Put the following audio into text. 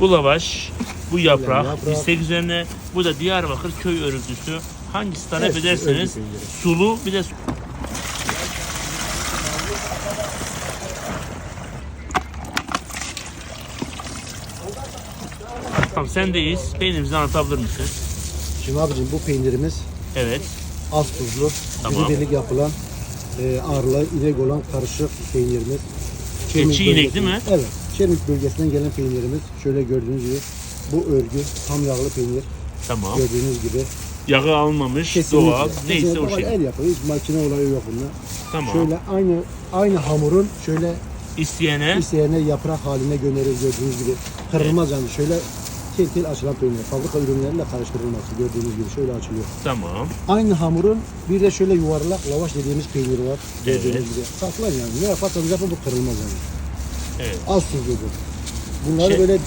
Bu lavaş, bu yaprak, yaprak. istek üzerine, bu da Diyarbakır köy örgüsü. Hangisi talep Hepsi ederseniz peyniri. sulu bir de Tamam sendeyiz. Peynirimizi anlatabilir misin? Şimdi abicim bu peynirimiz Evet. az tuzlu, Tamam. günübirlik yapılan, e, ağırlığı inek olan karışık peynirimiz. Keçi inek bölgesi- değil mi? Evet. Çemik bölgesinden gelen peynirimiz. Şöyle gördüğünüz gibi bu örgü tam yağlı peynir. Tamam. Gördüğünüz gibi. Yağı almamış, Kesinlikle. doğal. Neyse Kesinlikle o şey. El yapıyor. Hiç makine olayı yok bunda. Tamam. Şöyle aynı aynı hamurun şöyle İsteyene isteyene yaprak haline gönderir gördüğünüz gibi. Kırılmaz yani şöyle tel tel açılan peynir. Fabrika ürünleriyle karıştırılması gördüğünüz gibi şöyle açılıyor. tamam. Aynı hamurun bir de şöyle yuvarlak lavaş dediğimiz peynir var. Gördüğünüz Evet. gibi. Saklar yani. Ne yaparsanız yapın bu kırılmaz yani. Evet. Az tuzludur. Bunları Şey- böyle